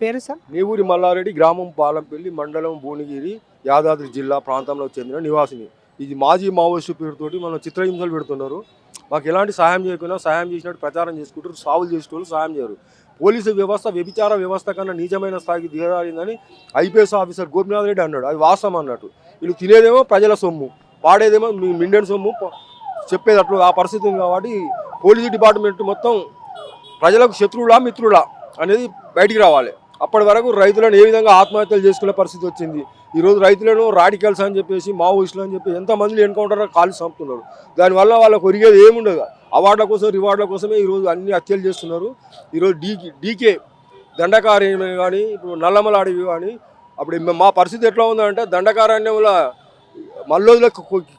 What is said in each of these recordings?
పేరు సార్? నీవూరి మల్లారెడ్డి గ్రామం పాలంపల్లి మండలం భువనగిరి యాదాద్రి జిల్లా ప్రాంతంలో చెందిన నివాసిని. ఇది మాజీ మావోయిస్టు పేరుతోటి మనం చిత్రహింసలు పెడుతున్నారు. మాకు ఎలాంటి సహాయం చేయకుండా సహాయం చేసినట్టు ప్రచారం చేసుకుంటారు సావులు చేసేటోళ్ళు సహాయం చేయరు. పోలీసు వ్యవస్థ వ్యభిచార వ్యవస్థ కన్నా నిజమైన స్థాయికి దిగజారిందని ఐపీఎస్ ఆఫీసర్ గోపినాథ్ రెడ్డి అన్నాడు. అది వాస్తవం అన్నట్టు. వీళ్ళు తినేదేమో ప్రజల సొమ్ము పాడేదేమో మీ మిండెన్ సొమ్ము చెప్పేది అట్లు ఆ పరిస్థితి ఉంది కాబట్టి పోలీసు డిపార్ట్మెంట్ మొత్తం ప్రజలకు శత్రువులా మిత్రులా అనేది బయటికి రావాలి. అప్పటి వరకు రైతులను ఏ విధంగా ఆత్మహత్యలు చేసుకునే పరిస్థితి వచ్చింది. ఈరోజు రైతులను రాడికల్స్ అని చెప్పేసి మావోయిస్టులు అని చెప్పి ఎంతమంది ఎన్కౌంటర్ కాలు చంపుతున్నారు. దానివల్ల వాళ్ళకు ఒరిగేది ఏముండదు అవార్డుల కోసం రివార్డుల కోసమే ఈరోజు అన్ని హత్యలు చేస్తున్నారు. ఈరోజు డీకే డీకే దండకారణ్యం కానీ ఇప్పుడు నల్లమల అడవి కానీ అప్పుడు మా పరిస్థితి ఎట్లా ఉందంటే దండకారణ్యంలో మల్లోజుల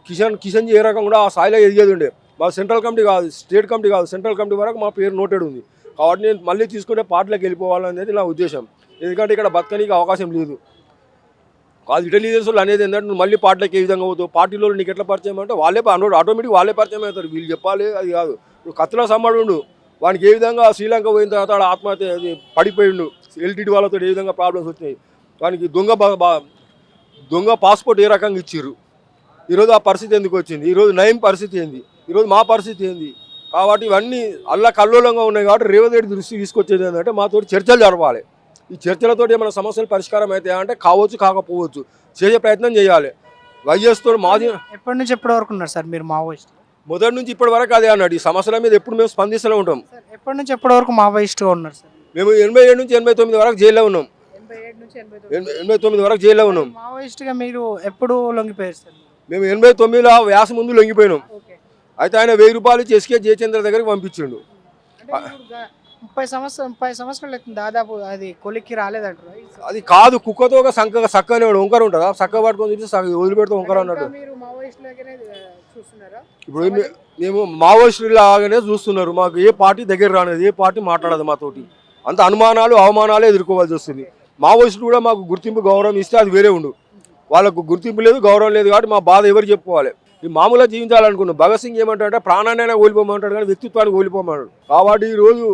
కిషన్ కిషన్ ఏ రకం కూడా ఆ స్థాయిలో ఎదిగేది ఉండే. మా సెంట్రల్ కమిటీ కాదు స్టేట్ కమిటీ కాదు సెంట్రల్ కమిటీ వరకు మా పేరు నోటెడ్ ఉంది. కాబట్టి నేను మళ్ళీ తీసుకుంటే పార్టీలోకి వెళ్ళిపోవాలనేది నా ఉద్దేశం. ఎందుకంటే ఇక్కడ బతకనీకి అవకాశం లేదు. కాదు ఇటలీ వాళ్ళు అనేది ఏంటంటే నువ్వు మళ్ళీ పార్టీలకు ఏ విధంగా అవుతావు పార్టీలో నీకు ఎట్లా పరిచయం అంటే వాళ్ళే ఆటోమేటిక్ వాళ్ళే పరిచయం అవుతారు. వీళ్ళు చెప్పాలి అది కాదు. ఇప్పుడు కత్తుల సమ్మడు వానికి ఏ విధంగా శ్రీలంక పోయిన తర్వాత ఆడ ఆత్మహత్య అది పడిపోయిండు. ఎల్టీడీ వాళ్ళతో ఏ విధంగా ప్రాబ్లమ్స్ వచ్చినాయి? వానికి దొంగ బా- దొంగ పాస్పోర్ట్ ఏ రకంగా ఇచ్చారు ఈరోజు ఆ పరిస్థితి ఎందుకు వచ్చింది? ఈరోజు నయం పరిస్థితి ఏంది? ఈరోజు మా పరిస్థితి ఏంది? కాబట్టి ఇవన్నీ అల్ల కల్లోలంగా ఉన్నాయి కాబట్టి రేవంత్ రెడ్డి దృష్టి తీసుకొచ్చేది ఏంటంటే మాతో చర్చలు జరపాలి. ఈ చర్చలతోటి ఏమైనా సమస్యలు పరిష్కారం అయితే అంటే కావచ్చు కాకపోవచ్చు చేసే ప్రయత్నం చేయాలి. వైఎస్తో మాది ఎప్పటి నుంచి ఎప్పటి వరకు ఉన్నారు సార్ మీరు మావోయిస్ట్? మొదటి నుంచి ఇప్పటి వరకు అదే అన్నాడు. ఈ సమస్యల మీద ఎప్పుడు మేము స్పందిస్తూనే ఉంటాం. సార్ ఎప్పటి నుంచి ఎప్పటి వరకు మావోయిస్ట్గా ఉన్నారు సార్? మేము ఎనభై ఏడు నుంచి ఎనభై తొమ్మిది వరకు జైల్లో ఉన్నాం. ఎనభై తొమ్మిది వరకు జైల్లో ఉన్నాం. మావోయిస్ట్గా మీరు ఎప్పుడు లొంగిపోయారు సార్? మేము ఎనభై తొమ్మిదిలో వ్యాస ముందు లొంగిపోయినాం. అయితే ఆయన వెయ్యి రూపాయలు ఇచ్చి ఎస్కే జయచంద్ర దగ్గరికి పంపించిండు. ముప్పై సంవత్సరం ముప్పై సంవత్సరాలు అవుతుంది దాదాపు అది కొలిక్కి రాలేదంటారు? అది కాదు కుక్కతో ఒక సంక సక్కనే వంకర ఉంటుందా? సక్క పట్టుకొని చూసి వదిలిపెడితే వంకర అన్నట్టు. చూస్తున్నారా? ఇప్పుడు మేము మావోయిస్టులు లాగానే చూస్తున్నారు. మాకు ఏ పార్టీ దగ్గర రానేది ఏ పార్టీ మాట్లాడదు మాతోటి. అంత అనుమానాలు అవమానాలే ఎదుర్కోవాల్సి వస్తుంది. మావోయిస్టులు కూడా మాకు గుర్తింపు గౌరవం ఇస్తే అది వేరే ఉండు. వాళ్ళకు గుర్తింపు లేదు గౌరవం లేదు కాబట్టి మా బాధ ఎవరు చెప్పుకోవాలి? మామూలుగా జీవించాలనుకున్నాం భగత్ సింగ్ ఏమంటాడంటే ప్రాణాన్నైనా ఓలిపోమంటాడు కానీ వ్యక్తిత్వాన్ని ఓలిపోమన్నాడు కాబట్టి ఈరోజు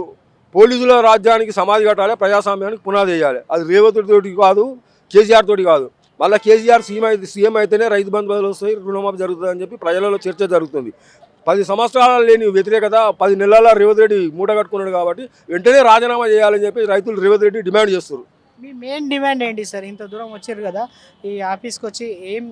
పోలీసుల రాజ్యానికి సమాధి కట్టాలి ప్రజాస్వామ్యానికి పునాది వేయాలి. అది రేవంత్ తోటి కాదు కేసీఆర్ తోటి కాదు. మళ్ళీ కేసీఆర్ సీఎం అయితే సీఎం అయితేనే రైతు బంధు బదులు వస్తాయి రుణమాఫీ జరుగుతుందని చెప్పి ప్రజలలో చర్చ జరుగుతుంది. పది సంవత్సరాలు లేని వ్యతిరేకత పది నెలల రేవంత్ రెడ్డి మూట కట్టుకున్నాడు కాబట్టి వెంటనే రాజీనామా చేయాలని చెప్పి రైతులు రేవంత్ రెడ్డి డిమాండ్ చేస్తారు మీ మెయిన్ డిమాండ్ ఏంటి సార్? ఇంత దూరం వచ్చారు కదా ఈ ఆఫీస్కి వచ్చి ఏం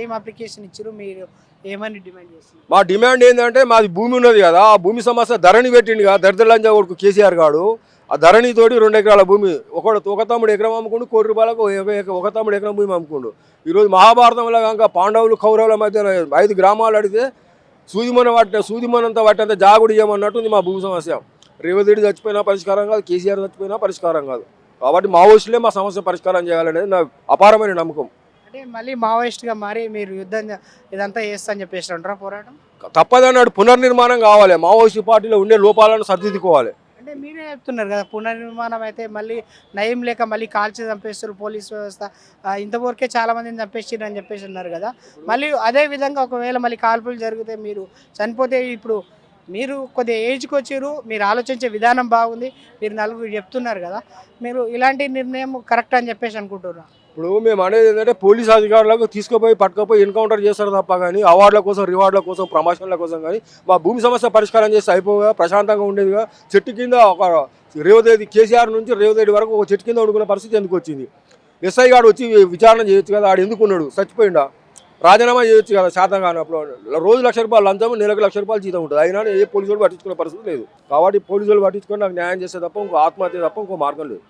ఏం అప్లికేషన్ ఇచ్చారు? మీరు ఏమని డిమాండ్ మా డిమాండ్ ఏంటంటే మాది భూమి ఉన్నది కదా ఆ భూమి సమస్య ధరణి పెట్టిండు కదా దరిద్రలంజా కొడుకు కేసీఆర్ గాడు. ఆ ధరణి తోటి రెండు ఎకరాల భూమి ఒకడు ఒక తమ్ముడు ఎకరం అమ్ముకుండు కోటి రూపాయలకు ఒక ఒక తమ్ముడు ఎకరం భూమి అమ్ముకుండు. ఈరోజు మహాభారతంలో కనుక పాండవులు కౌరవుల మధ్య ఐదు గ్రామాలు అడిగితే సూదిమన పట్ట సూదిమనంత పట్టంత జాగుడు చేయమన్నట్టు ఉంది మా భూమి సమస్య. రేవతిడి చచ్చిపోయినా పరిష్కారం కాదు కేసీఆర్ చచ్చిపోయినా పరిష్కారం కాదు. కాబట్టి మావోయిస్టులే మా సమస్య పరిష్కారం చేయాలనేది నా అపారమైన నమ్మకం. అంటే మళ్ళీ మావోయిస్ట్గా మారి మీరు యుద్ధం ఇదంతా చేస్తా అని చెప్పేసి అంటారా పోరాటం? తప్పదన్నాడు. పునర్నిర్మాణం కావాలి. మావోయిస్టు పార్టీలో ఉండే లోపాలను సరిదిద్దుకోవాలి. అంటే మీరే చెప్తున్నారు కదా పునర్నిర్మాణం అయితే మళ్ళీ నయం లేక మళ్ళీ కాల్చి చంపేస్తారు పోలీస్ వ్యవస్థ. ఇంతవరకే చాలా మందిని చంపేసారు అని చెప్పేసి అన్నారు కదా. మళ్ళీ అదే విధంగా ఒకవేళ మళ్ళీ కాల్పులు జరిగితే మీరు చనిపోతే ఇప్పుడు మీరు కొద్దిగా ఏజ్కి వచ్చారు మీరు ఆలోచించే విధానం బాగుంది మీరు నలుగురు చెప్తున్నారు కదా. మీరు ఇలాంటి నిర్ణయం కరెక్ట్ అని చెప్పేసి అనుకుంటున్నారు? ఇప్పుడు మేము అనేది ఏంటంటే పోలీస్ అధికారులకు తీసుకుపోయి పట్టుకుపోయి ఎన్కౌంటర్ చేస్తారు తప్ప కానీ అవార్డుల కోసం రివార్డుల కోసం ప్రమోషన్ల కోసం కానీ మా భూమి సమస్య పరిష్కారం చేస్తే అయిపోగా ప్రశాంతంగా ఉండేదిగా చెట్టు కింద ఒక రేవదేది కేసీఆర్ నుంచి రేవదేడి వరకు ఒక చెట్టు కింద వండుకునే పరిస్థితి ఎందుకు వచ్చింది? ఎస్ఐ గారు వచ్చి విచారణ చేయొచ్చు కదా ఆడు ఎందుకు ఉన్నాడు? చచ్చిపోయిండా? రాజీనామా చేయొచ్చు కదా శాతం కానప్పుడు రోజు లక్ష రూపాయలు లంచం నెలకు లక్ష రూపాయలు జీతం ఉంటుంది. అయినా ఏ పోలీసులు పట్టించుకునే పరిస్థితి లేదు. కాబట్టి పోలీసులు పట్టించుకొని నాకు న్యాయం చేస్తే తప్ప ఇంకో ఆత్మహత్య తప్ప ఇంకో మార్గం లేదు.